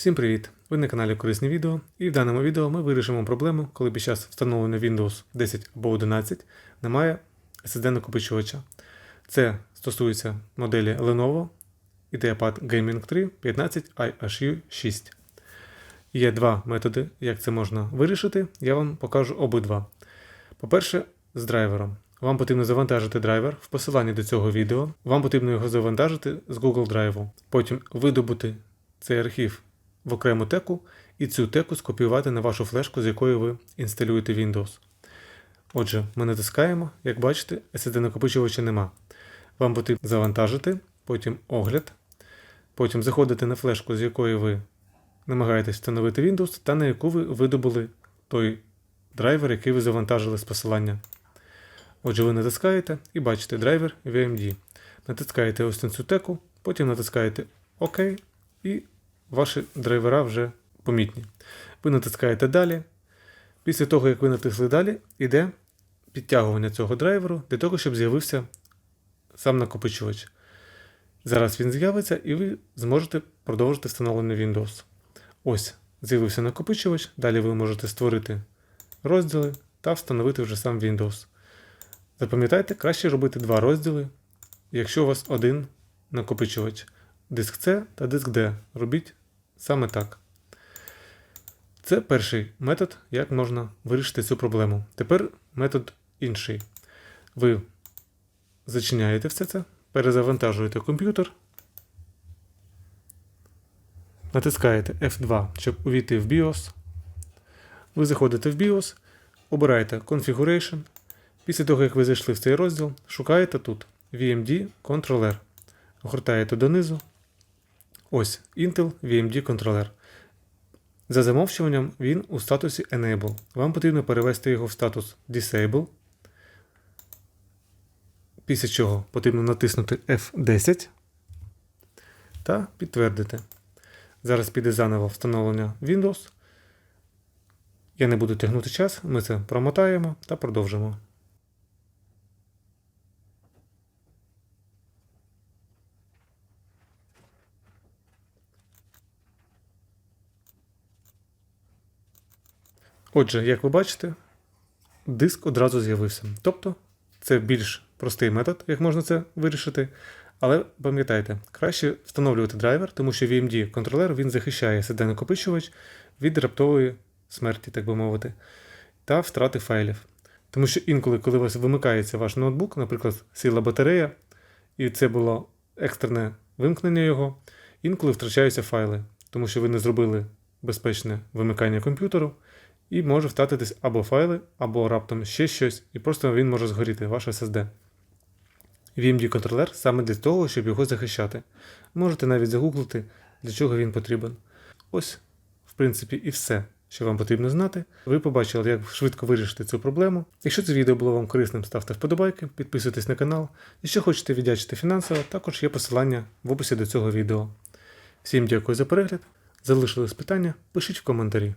Всім привіт! Ви на каналі Корисні відео, і в даному відео ми вирішимо проблему, коли під час встановлення Windows 10 або 11 немає SSD накопичувача. Це стосується моделі Lenovo IdeaPad Gaming 3 15 IHU 6. Є два методи, як це можна вирішити. Я вам покажу обидва. По-перше, з драйвером. Вам потрібно завантажити драйвер в посиланні до цього відео. Вам потрібно його завантажити з Google Drive. Потім видобути цей архів в окрему теку і цю теку скопіювати на вашу флешку, з якої ви інсталюєте Windows. Отже, ми натискаємо, як бачите, SSD накопичувача нема. Вам потрібно завантажити, потім огляд, потім заходити на флешку, з якої ви намагаєтесь встановити Windows, та на яку ви видобули той драйвер, який ви завантажили з посилання. Отже, ви натискаєте і бачите драйвер VMD. Натискаєте ось на цю теку, потім натискаєте ОК і ваші драйвера вже помітні. Ви натискаєте далі. Після того, як ви натисли далі, йде підтягування цього драйверу для того, щоб з'явився сам накопичувач. Зараз він з'явиться і ви зможете продовжити встановлення Windows. Ось, з'явився накопичувач. Далі ви можете створити розділи та встановити вже сам Windows. Запам'ятайте, краще робити два розділи, якщо у вас один накопичувач. Диск C та диск D. Робіть саме так. Це перший метод, як можна вирішити цю проблему. Тепер метод інший. Ви зачиняєте все це, перезавантажуєте комп'ютер, натискаєте F2, щоб увійти в BIOS. Ви заходите в BIOS, обираєте Configuration. Після того, як ви зайшли в цей розділ, шукаєте тут VMD Controller. Огортаєте донизу. Ось Intel VMD Controller. За замовчуванням він у статусі Enable. Вам потрібно перевести його в статус Disable. Після чого потрібно натиснути F10 та підтвердити. Зараз піде заново встановлення Windows. Я не буду тягнути час, ми це промотаємо та продовжимо. Отже, як ви бачите, диск одразу з'явився. Тобто це більш простий метод, як можна це вирішити. Але пам'ятайте, краще встановлювати драйвер, тому що VMD контролер він захищає sd накопичувач від раптової смерті, так би мовити, та втрати файлів. Тому що інколи, коли у вас вимикається ваш ноутбук, наприклад, сіла батарея, і це було екстрене вимкнення його, інколи втрачаються файли, тому що ви не зробили безпечне вимикання комп'ютеру, і може втратитись або файли, або раптом ще щось, і просто він може згоріти, ваш SSD. VMD контролер саме для того, щоб його захищати. Можете навіть загуглити, для чого він потрібен. Ось, в принципі, і все, що вам потрібно знати. Ви побачили, як швидко вирішити цю проблему. Якщо це відео було вам корисним, ставте вподобайки, підписуйтесь на канал. Якщо хочете віддячити фінансово, також є посилання в описі до цього відео. Всім дякую за перегляд. Залишились питання, пишіть в коментарі.